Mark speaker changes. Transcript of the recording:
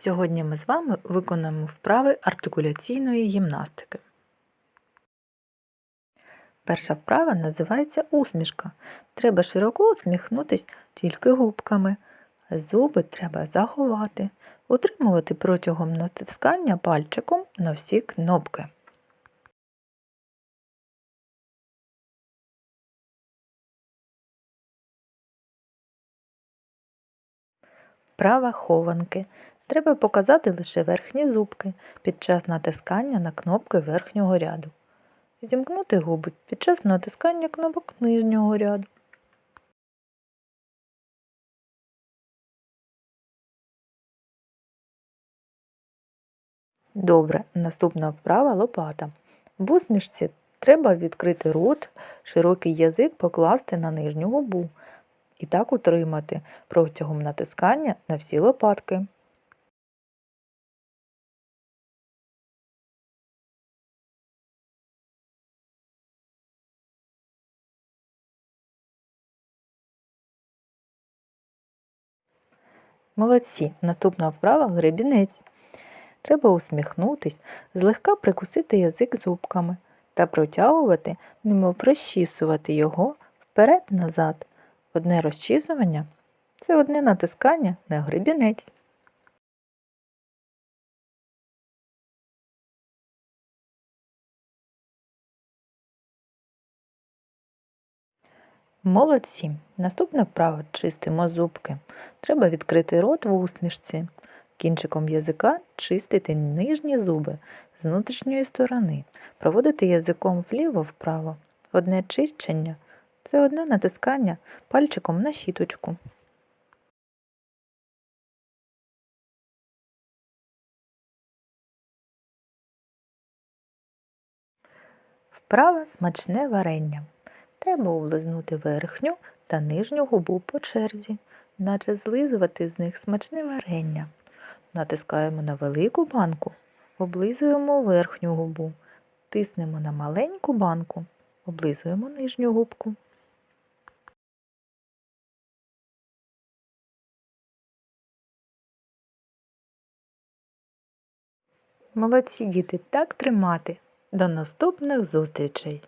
Speaker 1: Сьогодні ми з вами виконаємо вправи артикуляційної гімнастики. Перша вправа називається усмішка. Треба широко усміхнутись тільки губками. Зуби треба заховати, утримувати протягом натискання пальчиком на всі кнопки. Вправа хованки. Треба показати лише верхні зубки під час натискання на кнопки верхнього ряду. Зімкнути губи під час натискання кнопок нижнього ряду. Добре, наступна вправа лопата. В усмішці треба відкрити рот, широкий язик покласти на нижню губу і так утримати протягом натискання на всі лопатки. Молодці. Наступна вправа гребінець. Треба усміхнутись, злегка прикусити язик зубками та протягувати, немов розчісувати його вперед-назад. Одне розчісування це одне натискання на гребінець. Молодці. Наступна вправа чистимо зубки. Треба відкрити рот в усмішці. Кінчиком язика чистити нижні зуби з внутрішньої сторони, проводити язиком вліво-вправо. Одне чищення це одне натискання пальчиком на щіточку. Вправа смачне варення. Треба облизнути верхню та нижню губу по черзі, наче злизувати з них смачне варення. Натискаємо на велику банку, облизуємо верхню губу, тиснемо на маленьку банку, облизуємо нижню губку. Молодці діти, так тримати. До наступних зустрічей!